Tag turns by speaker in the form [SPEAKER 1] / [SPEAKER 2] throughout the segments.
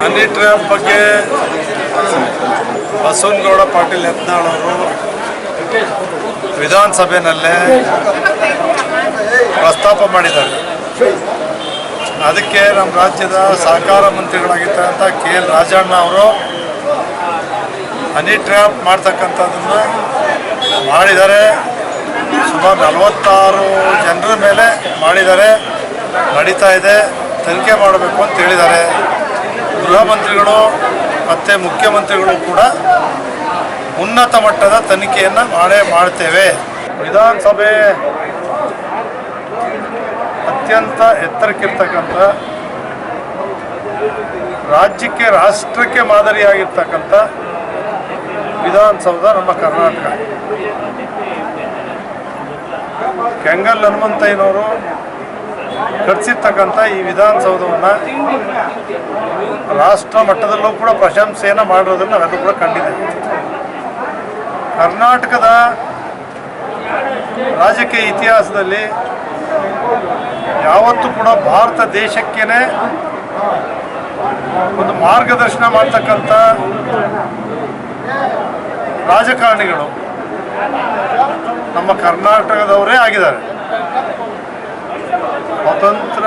[SPEAKER 1] Honey trap ಬಗ್ಗೆ ಬಸವನಗೌಡ ಪಾಟೀಲ್ ಯತ್ನಾಳ್ ಅವರು ವಿಧಾನಸಭೆಯಲ್ಲೇ ಪ್ರಸ್ತಾಪ ಮಾಡಿದ್ದಾರೆ. ಅದಕ್ಕೆ ನಮ್ಮ ರಾಜ್ಯದ ಸಹಕಾರ ಮಂತ್ರಿಗಳಾಗಿರ್ತಕ್ಕಂಥ ಕೆ ಎಲ್ ರಾಜಣ್ಣ ಅವರು ಹನಿ ಟ್ರ್ಯಾಪ್ ಮಾಡ್ತಕ್ಕಂಥದ್ದನ್ನು ಮಾಡಿದ್ದಾರೆ. ಸುಮಾರು ನಲವತ್ತಾರು ಜನರ ಮೇಲೆ ಮಾಡಿದ್ದಾರೆ. ನಡೀತಾ ಇದೆ. ತನಿಖೆ ಮಾಡಬೇಕು ಅಂತ ಹೇಳಿದ್ದಾರೆ. ಗೃಹ ಮಂತ್ರಿಗಳು ಮತ್ತು ಮುಖ್ಯಮಂತ್ರಿಗಳು ಕೂಡ ಉನ್ನತ ಮಟ್ಟದ ತನಿಖೆಯನ್ನು ಮಾಡೇ ಮಾಡ್ತೇವೆ. ವಿಧಾನಸಭೆ ಅತ್ಯಂತ ಎತ್ತರಕ್ಕಿರ್ತಕ್ಕಂಥ, ರಾಜ್ಯಕ್ಕೆ ರಾಷ್ಟ್ರಕ್ಕೆ ಮಾದರಿಯಾಗಿರ್ತಕ್ಕಂಥ ವಿಧಾನಸೌಧ ನಮ್ಮ ಕರ್ನಾಟಕ. ಕೆಂಗಲ್ ಹನುಮಂತಯ್ಯನವರು ಕಟ್ಟಿಸಿರ್ತಕ್ಕಂಥ ಈ ವಿಧಾನಸೌಧವನ್ನು ರಾಷ್ಟ್ರ ಮಟ್ಟದಲ್ಲೂ ಕೂಡ ಪ್ರಶಂಸೆಯನ್ನು ಮಾಡಿರೋದನ್ನು ನಾವೆಲ್ಲರೂ ಕೂಡ ಕಂಡಿದೆ. ಕರ್ನಾಟಕದ ರಾಜಕೀಯ ಇತಿಹಾಸದಲ್ಲಿ ಯಾವತ್ತೂ ಕೂಡ ಭಾರತ ದೇಶಕ್ಕೇನೆ ಒಂದು ಮಾರ್ಗದರ್ಶನ ಮಾಡ್ತಕ್ಕಂಥ ರಾಜಕಾರಣಿಗಳು ನಮ್ಮ ಕರ್ನಾಟಕದವರೇ ಆಗಿದ್ದಾರೆ. ಸ್ವತಂತ್ರ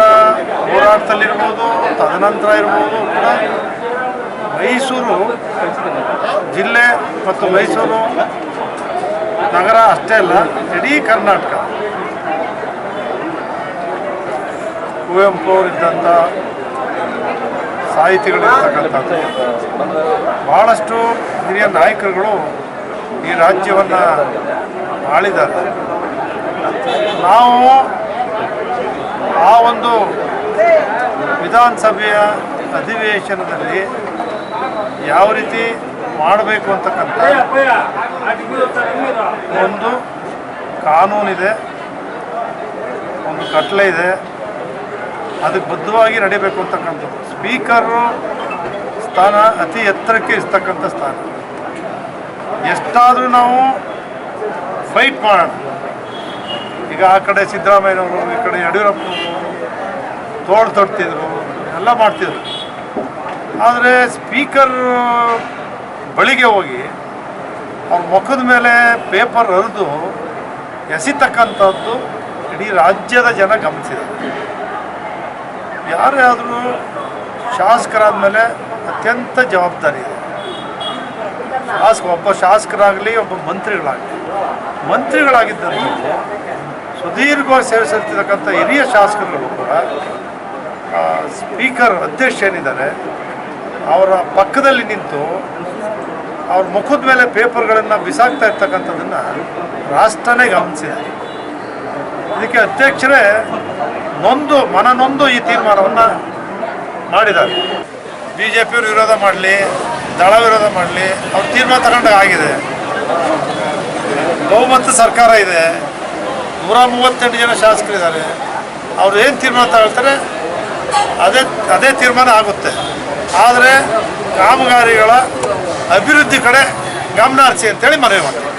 [SPEAKER 1] ಹೋರಾಟದಲ್ಲಿರ್ಬೋದು, ತದನಂತರ ಇರ್ಬೋದು ಕೂಡ ಮೈಸೂರು ಜಿಲ್ಲೆ ಮತ್ತು ಮೈಸೂರು ನಗರ ಅಷ್ಟೇ ಅಲ್ಲ, ಇಡೀ ಕರ್ನಾಟಕ. ಕುವೆಂಪು ಅವರಿದ್ದಂಥ ಸಾಹಿತಿಗಳಿರ್ತಕ್ಕಂಥದ್ದು. ಭಾಳಷ್ಟು ಹಿರಿಯ ನಾಯಕರುಗಳು ಈ ರಾಜ್ಯವನ್ನು ಆಳಿದ್ದಾರೆ. ನಾವು ಆ ಒಂದು ವಿಧಾನಸಭೆಯ ಅಧಿವೇಶನದಲ್ಲಿ ಯಾವ ರೀತಿ ಮಾಡಬೇಕು ಅಂತಕ್ಕಂಥ ಒಂದು ಕಾನೂನಿದೆ, ಒಂದು ಕಟ್ಲೆ ಇದೆ, ಅದಕ್ಕೆ ಬದ್ಧವಾಗಿ ನಡಿಬೇಕು ಅಂತಕ್ಕಂಥದ್ದು. ಸ್ಪೀಕರು ಸ್ಥಾನ ಅತಿ ಎತ್ತರಕ್ಕೆ ಇರ್ತಕ್ಕಂಥ ಸ್ಥಾನ. ಎಷ್ಟಾದರೂ ನಾವು ಫೈಟ್ ಮಾಡೋಣ. ಈಗ ಆ ಕಡೆ ಸಿದ್ದರಾಮಯ್ಯನವರು, ಈ ಕಡೆ ಯಡಿಯೂರಪ್ಪನವರು ತೋಳು ತೊಡ್ತಿದ್ರು ಎಲ್ಲ ಮಾಡ್ತಿದ್ರು. ಆದರೆ ಸ್ಪೀಕರ್ ಬಳಿಗೆ ಹೋಗಿ ಅವ್ರ ಮುಖದ ಮೇಲೆ ಪೇಪರ್ ಹರಿದು ಎಸಿತಕ್ಕಂಥದ್ದು ಇಡೀ ರಾಜ್ಯದ ಜನ ಗಮನಿಸಿದ್ದಾರೆ ಯಾರೇ ಆದರೂ ಶಾಸಕರಾದ ಮೇಲೆ ಅತ್ಯಂತ ಜವಾಬ್ದಾರಿ ಇದೆ. ಶಾಸಕ ಒಬ್ಬ ಶಾಸಕರಾಗಲಿ, ಒಬ್ಬ ಮಂತ್ರಿಗಳಾಗಲಿ. ಮಂತ್ರಿಗಳಾಗಿದ್ದಂಥ ಸುದೀರ್ಘವಾಗಿ ಸೇವೆ ಸಲ್ಲಿಸಿರ್ತಕ್ಕಂಥ ಹಿರಿಯ ಶಾಸಕರು ಕೂಡ ಸ್ಪೀಕರ್ ಅಧ್ಯಕ್ಷ ಏನಿದ್ದಾರೆ, ಅವರ ಪಕ್ಕದಲ್ಲಿ ನಿಂತು ಅವ್ರ ಮುಖದ ಮೇಲೆ ಪೇಪರ್ಗಳನ್ನು ಬಿಸಾಕ್ತಾ ಇರ್ತಕ್ಕಂಥದ್ದನ್ನು ರಾಷ್ಟ್ರನೇ ಗಮನಿಸಿದೆ. ಇದಕ್ಕೆ ಅಧ್ಯಕ್ಷರೇ ನೊಂದು, ಮನನೊಂದು ಈ ತೀರ್ಮಾನವನ್ನು ಮಾಡಿದ್ದಾರೆ. ಬಿ ಜೆ ಪಿಯವರು ವಿರೋಧ ಮಾಡಲಿ, ದಳ ವಿರೋಧ ಮಾಡಲಿ, ಅವ್ರು ತೀರ್ಮಾನ ತಗೊಂಡಾಗಿದೆ ಬಹುಮತ ಸರ್ಕಾರ ಇದೆ. ನೂರ ಮೂವತ್ತೆಂಟು ಜನ ಶಾಸಕರಿದ್ದಾರೆ. ಅವ್ರು ಏನು ತೀರ್ಮಾನ ತಗೊಳ್ತಾರೆ? ಅದೇ ಅದೇ ತೀರ್ಮಾನ ಆಗುತ್ತೆ. ಆದರೆ ಕಾಮಗಾರಿಗಳ ಅಭಿವೃದ್ಧಿ ಕಡೆ ಗಮನ ಹರಿಸಿ ಅಂತೇಳಿ ಮನವಿ ಮಾಡ್ತೀನಿ.